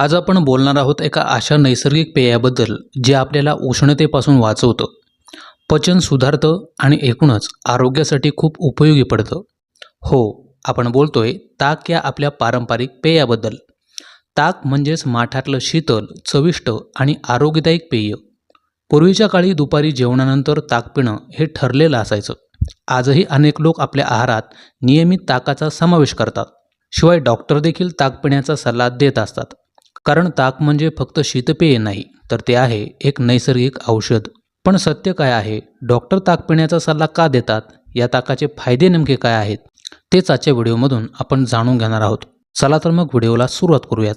आज आपण बोलणार आहोत एका अशा नैसर्गिक पेयाबद्दल जे आपल्याला उष्णतेपासून वाचवतं. पचन सुधारतं आणि एकूणच आरोग्यासाठी खूप उपयोगी पडतं. हो आपण बोलतोय ताक या आपल्या पारंपरिक पेयाबद्दल. ताक म्हणजेच माठातलं शीतल चविष्ट आणि आरोग्यदायक पेय. पूर्वीच्या काळी दुपारी जेवणानंतर ताक पिणं हे ठरलेलं असायचं. आजही अनेक लोक आपल्या आहारात नियमित ताकाचा समावेश करतात. शिवाय डॉक्टर देखील ताक पिण्याचा सल्ला देत असतात. कारण ताक म्हणजे फक्त शीतपेय नाही तर ते आहे एक नैसर्गिक औषध. पण सत्य काय आहे? डॉक्टर ताक पिण्याचा सल्ला का देतात? या ताकाचे फायदे नेमके काय आहेत? तेच आजच्या व्हिडिओमधून आपण जाणून घेणार आहोत. चला तर मग व्हिडिओला सुरुवात करूयात.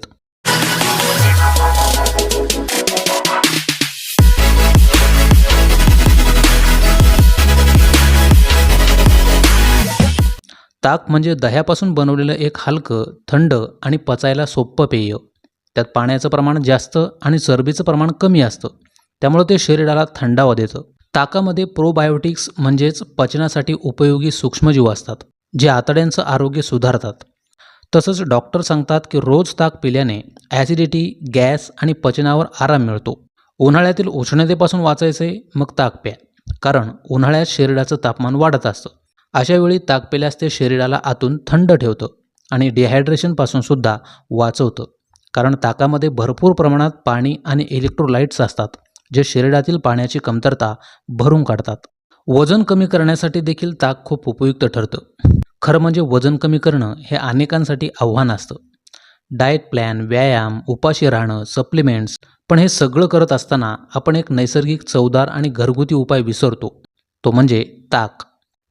ताक म्हणजे दह्यापासून बनवलेलं एक हलकं थंड आणि पचायला सोपं पेय. त्यात पाण्याचं प्रमाण जास्त आणि चरबीचं प्रमाण कमी असतं. त्यामुळं ते शरीराला थंडावा देतं. ताकामध्ये प्रोबायोटिक्स म्हणजेच पचनासाठी उपयोगी सूक्ष्मजीव असतात जे आतड्यांचं आरोग्य सुधारतात. तसंच डॉक्टर सांगतात की रोज ताक पिल्याने ॲसिडिटी गॅस आणि पचनावर आराम मिळतो. उन्हाळ्यातील उष्णतेपासून वाचायचे मग ताक प्या. कारण उन्हाळ्यात शरीराचं तापमान वाढत असतं. अशावेळी ताक पिल्यास ते शरीराला आतून थंड ठेवतं आणि डिहायड्रेशनपासून सुद्धा वाचवतं. कारण ताकामध्ये भरपूर प्रमाणात पाणी आणि इलेक्ट्रोलाइट्स असतात जे शरीरातील पाण्याची कमतरता भरून काढतात. वजन कमी करण्यासाठी देखील ताक खूप उपयुक्त ठरतं. खरं म्हणजे वजन कमी करणं हे अनेकांसाठी आव्हान असतं. डाएट प्लॅन व्यायाम उपाशी राहणं सप्लिमेंट्स पण हे सगळं करत असताना आपण एक नैसर्गिक चवदार आणि घरगुती उपाय विसरतो. तो म्हणजे ताक.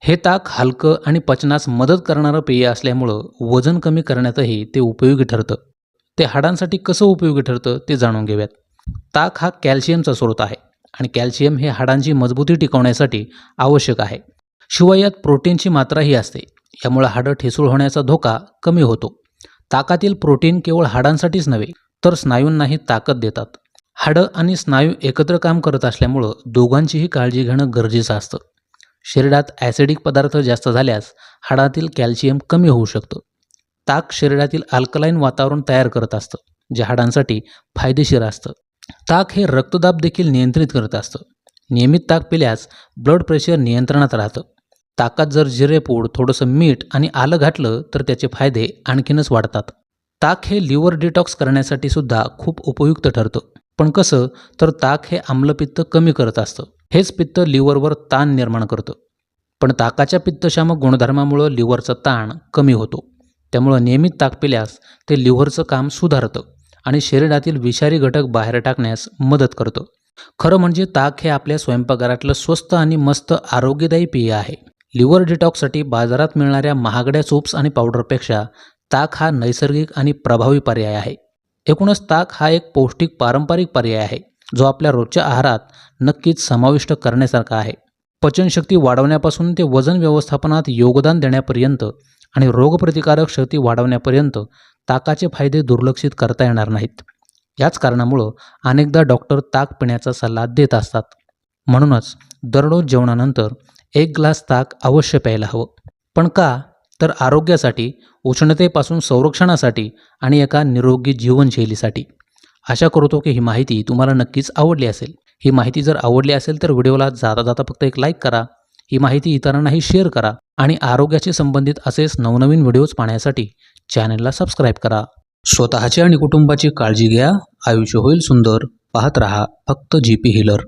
हे ताक हलकं आणि पचनास मदत करणारं पेय असल्यामुळं वजन कमी करण्यातही ते उपयोगी ठरतं. ते हाडांसाठी कसं उपयोगी ठरतं ते जाणून घेऊयात. ताक हा कॅल्शियमचा स्रोत आहे आणि कॅल्शियम हे हाडांची मजबूती टिकवण्यासाठी आवश्यक आहे. शिवाय यात प्रोटीनची मात्राही असते. यामुळे हाडं ठिसूळ होण्याचा धोका कमी होतो. ताकातील प्रोटीन केवळ हाडांसाठीच नव्हे तर स्नायूंनाही ताकद देतात. हाडं आणि स्नायू एकत्र काम करत असल्यामुळं दोघांचीही काळजी घेणं गरजेचं असतं. शरीरात ॲसिडिक पदार्थ जास्त झाल्यास हाडातील कॅल्शियम कमी होऊ शकतं. ताक शरीरातील अल्कलाईन वातावरण तयार करत असतं जे हाडांसाठी फायदेशीर असतं. ताक हे रक्तदाब देखील नियंत्रित करत असतं. नियमित ताक पिल्यास ब्लड प्रेशर नियंत्रणात राहतं. ताकात जर जिरेपूड थोडंसं मीठ आणि आलं घातलं तर त्याचे फायदे आणखीनच वाढतात. ताक हे लिव्हर डिटॉक्स करण्यासाठी सुद्धा खूप उपयुक्त ठरतं. पण कसं तर ताक हे आम्लपित्त कमी करत असतं. हेच पित्त लिव्हरवर ताण निर्माण करतं. पण ताकाच्या पित्तशामक गुणधर्मामुळं लिव्हरचा ताण कमी होतो. त्यामुळं नियमित ताक पिल्यास ते लिव्हरचं काम सुधारतं आणि शरीरातील विषारी घटक बाहेर टाकण्यास मदत करतं. खरं म्हणजे ताक हे आपल्या स्वयंपाकघरातलं स्वस्त आणि मस्त आरोग्यदायी पेय आहे. लिव्हर डिटॉक्ससाठी बाजारात मिळणाऱ्या महागड्या सूप्स आणि पावडरपेक्षा ताक हा नैसर्गिक आणि प्रभावी पर्याय आहे. एकूणच ताक हा एक पौष्टिक पारंपरिक पर्याय आहे जो आपल्या रोजच्या आहारात नक्कीच समाविष्ट करण्यासारखा आहे. पचनशक्ती वाढवण्यापासून ते वजन व्यवस्थापनात योगदान देण्यापर्यंत आणि रोगप्रतिकारक शक्ती वाढवण्यापर्यंत ताकाचे फायदे दुर्लक्षित करता येणार नाहीत. याच कारणामुळं अनेकदा डॉक्टर ताक पिण्याचा सल्ला देत असतात. म्हणूनच दररोज जेवणानंतर एक ग्लास ताक अवश्य प्यायला हवं. पण का? तर आरोग्यासाठी उष्णतेपासून संरक्षणासाठी आणि एका निरोगी जीवनशैलीसाठी. आशा करतो की ही माहिती तुम्हाला नक्कीच आवडली असेल. ही माहिती जर आवडली असेल तर व्हिडिओला जाता जाता फक्त एक लाईक करा. ही माहिती इतरांनाही शेअर करा आणि आरोग्याशी संबंधित असेच नवनवीन व्हिडिओज पाहण्यासाठी चॅनलला सबस्क्राईब करा. स्वतःची आणि कुटुंबाची काळजी घ्या. आयुष्य होईल सुंदर. पाहत रहा. फक्त जी पी हिलर